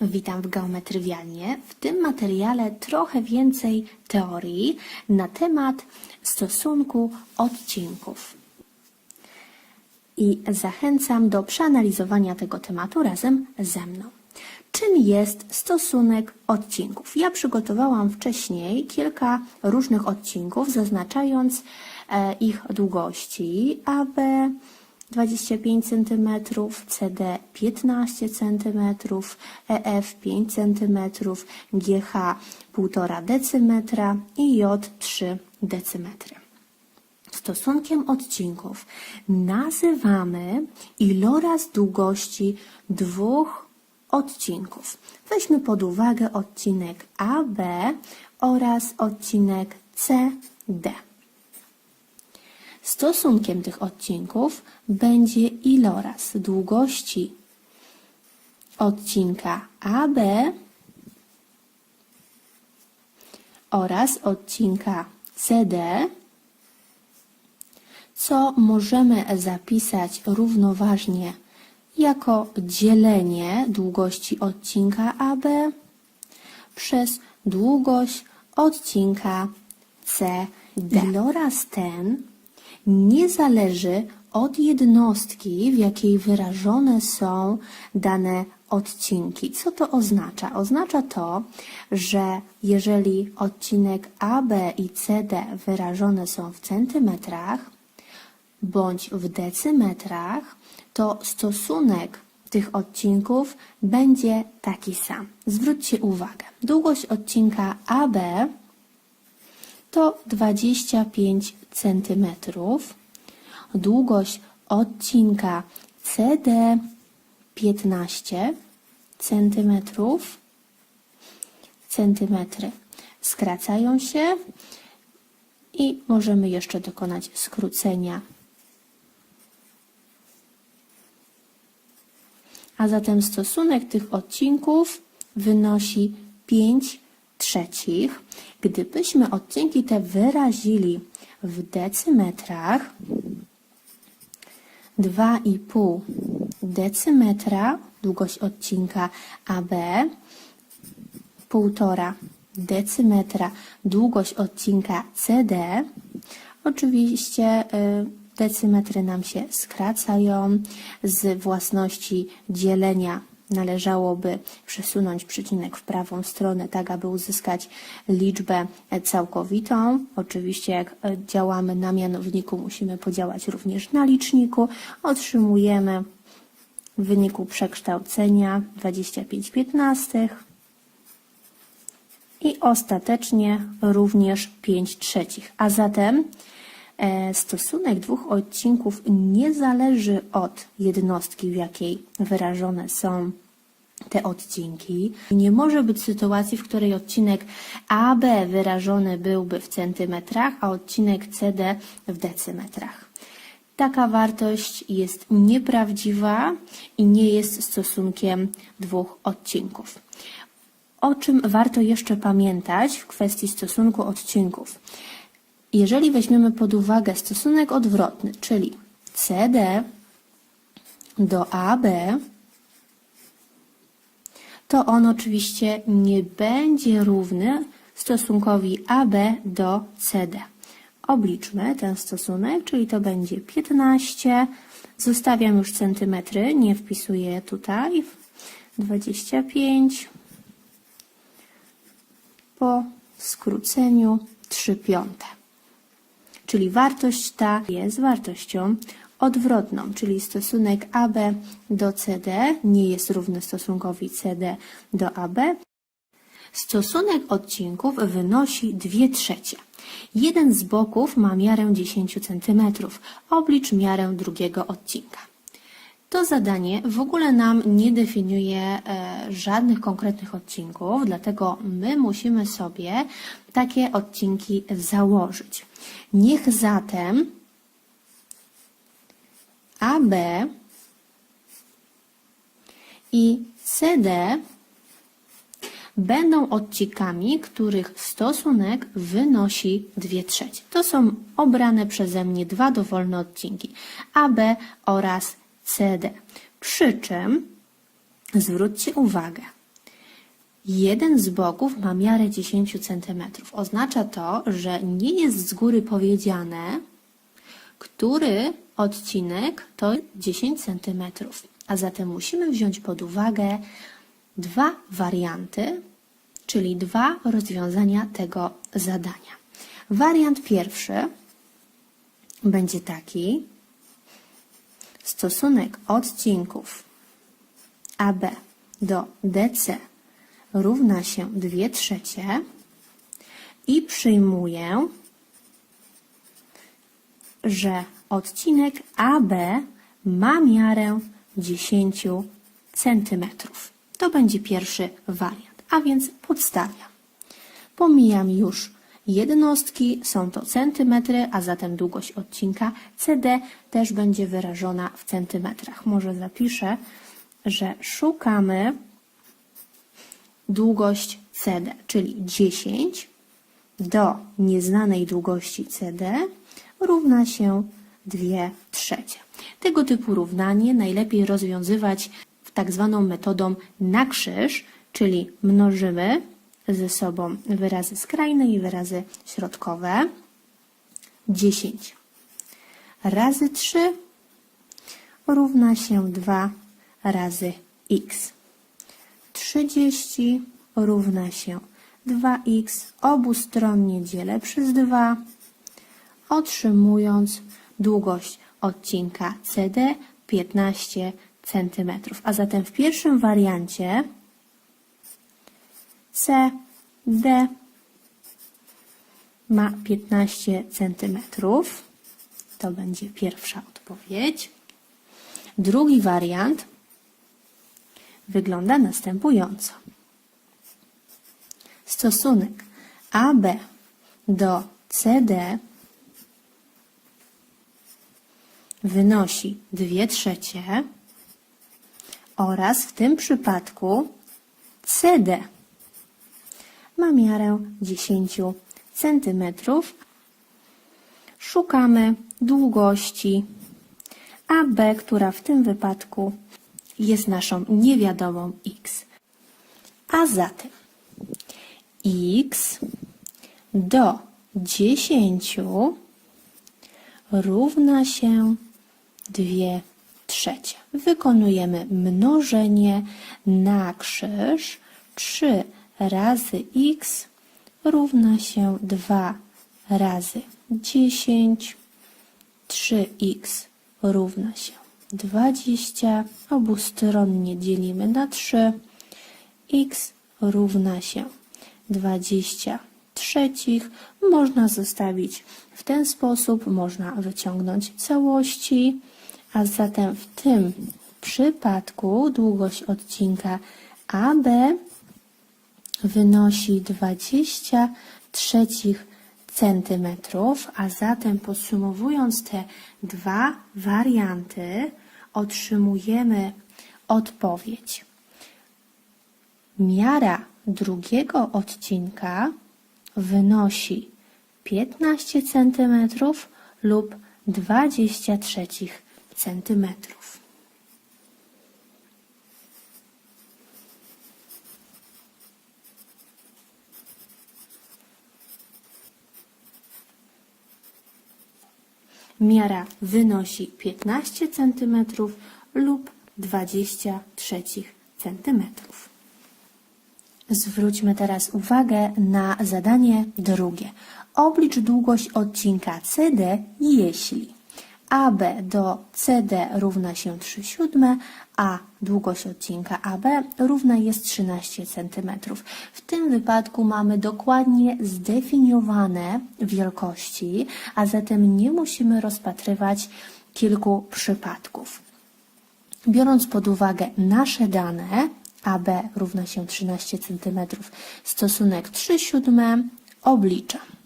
Witam w Geometrywianie. W tym materiale trochę więcej teorii na temat stosunku odcinków. I zachęcam do przeanalizowania tego tematu razem ze mną. Czym jest stosunek odcinków? Ja przygotowałam wcześniej kilka różnych odcinków, zaznaczając e, ich długości AB 25 cm, CD 15 cm, EF 5 cm, GH 1,5 decymetra i J 3 decymetry. Stosunkiem odcinków nazywamy iloraz długości dwóch odcinków. Weźmy pod uwagę odcinek AB oraz odcinek CD. Stosunkiem tych odcinków będzie iloraz długości odcinka AB oraz odcinka CD, co możemy zapisać równoważnie jako dzielenie długości odcinka AB przez długość odcinka CD. Iloraz ten nie zależy od jednostki, w jakiej wyrażone są dane odcinki. Co to oznacza? Oznacza to, że jeżeli odcinek AB i CD wyrażone są w centymetrach bądź w decymetrach, to stosunek tych odcinków będzie taki sam. Zwróćcie uwagę. Długość odcinka AB to 25 cm. Długość odcinka CD 15 cm. Centymetry skracają się i możemy jeszcze dokonać skrócenia. A zatem stosunek tych odcinków wynosi 5 trzecich. Gdybyśmy odcinki te wyrazili w decymetrach, 2,5 decymetra, długość odcinka AB, 1,5 decymetra, długość odcinka CD. Oczywiście y, decymetry nam się skracają. Z własności dzielenia należałoby przesunąć przecinek w prawą stronę, tak aby uzyskać liczbę całkowitą. Oczywiście jak działamy na mianowniku, musimy podziałać również na liczniku. Otrzymujemy w wyniku przekształcenia 25 piętnastych i ostatecznie również 5 trzecich. A zatem stosunek dwóch odcinków nie zależy od jednostki, w jakiej wyrażone są te odcinki. Nie może być sytuacji, w której odcinek AB wyrażony byłby w centymetrach, a odcinek CD w decymetrach. Taka wartość jest nieprawdziwa i nie jest stosunkiem dwóch odcinków. O czym warto jeszcze pamiętać w kwestii stosunku odcinków? Jeżeli weźmiemy pod uwagę stosunek odwrotny, czyli CD do AB, to on oczywiście nie będzie równy stosunkowi AB do CD. Obliczmy ten stosunek, czyli to będzie 15. Zostawiam już centymetry, nie wpisuję tutaj. 25 po skróceniu 3 piąte. Czyli wartość ta jest wartością odwrotną, czyli stosunek AB do CD nie jest równy stosunkowi CD do AB. Stosunek odcinków wynosi 2 trzecie. Jeden z boków ma miarę 10 cm. Oblicz miarę drugiego odcinka. To zadanie w ogóle nam nie definiuje e, żadnych konkretnych odcinków, dlatego my musimy sobie takie odcinki założyć. Niech zatem AB i CD będą odcinkami, których stosunek wynosi 2 trzecie. To są obrane przeze mnie dwa dowolne odcinki AB oraz CD. Przy czym zwróćcie uwagę, jeden z boków ma miarę 10 cm. Oznacza to, że nie jest z góry powiedziane, który odcinek to 10 cm. A zatem musimy wziąć pod uwagę dwa warianty, czyli dwa rozwiązania tego zadania. Wariant pierwszy będzie taki: stosunek odcinków AB do DC równa się 2 trzecie i przyjmuję, że odcinek AB ma miarę 10 centymetrów. To będzie pierwszy wariant, a więc podstawiam. Pomijam już jednostki, są to centymetry, a zatem długość odcinka CD też będzie wyrażona w centymetrach. Może zapiszę, że szukamy długość CD, czyli 10 do nieznanej długości CD równa się 2 trzecie. Tego typu równanie najlepiej rozwiązywać tak zwaną metodą na krzyż, czyli mnożymy ze sobą wyrazy skrajne i wyrazy środkowe. 10 razy 3 równa się 2 razy x. 30 równa się 2x obustronnie dzielę przez 2, otrzymując długość odcinka CD 15 cm. A zatem w pierwszym wariancie CD ma 15 cm. To będzie pierwsza odpowiedź. Drugi wariant wygląda następująco. Stosunek AB do CD wynosi 2 trzecie oraz w tym przypadku CD ma miarę 10 centymetrów. Szukamy długości AB, która w tym wypadku jest naszą niewiadomą x. A zatem x do 10 równa się 2 trzecie. Wykonujemy mnożenie na krzyż 3 razy x równa się 2 razy 10, 3x równa się 20, obustronnie dzielimy na 3, x równa się 20 trzecich. Można zostawić w ten sposób, można wyciągnąć całości, a zatem w tym przypadku długość odcinka AB wynosi 20 trzecich centymetrów, a zatem podsumowując te dwa warianty, otrzymujemy odpowiedź. Miara drugiego odcinka wynosi 15 cm lub 20 trzecich Miara wynosi 15 cm lub 20 trzecich centymetrów. Zwróćmy teraz uwagę na zadanie drugie. Oblicz długość odcinka CD, jeśli AB do CD równa się 3 siódme, a długość odcinka AB równa jest 13 cm. W tym wypadku mamy dokładnie zdefiniowane wielkości, a zatem nie musimy rozpatrywać kilku przypadków. Biorąc pod uwagę nasze dane, AB równa się 13 cm, stosunek 3 siódme obliczam.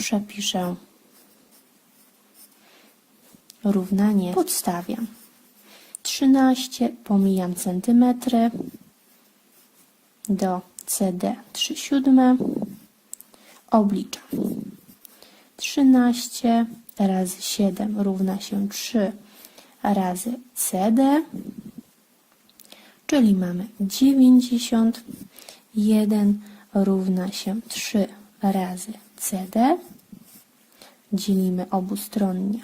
Przepiszę równanie, podstawiam. 13, pomijam centymetry, do CD 3 siódme, obliczam. 13 razy 7 równa się 3 razy CD czyli mamy 91 równa się 3 razy CD. Dzielimy obustronnie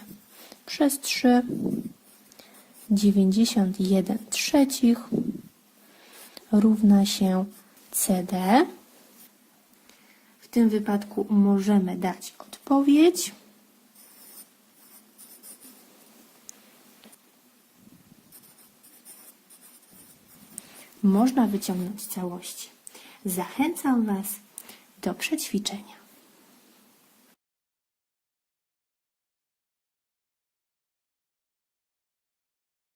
przez 3. 91 trzecich równa się CD. W tym wypadku możemy dać odpowiedź. Można wyciągnąć całości. Zachęcam Was do przećwiczenia.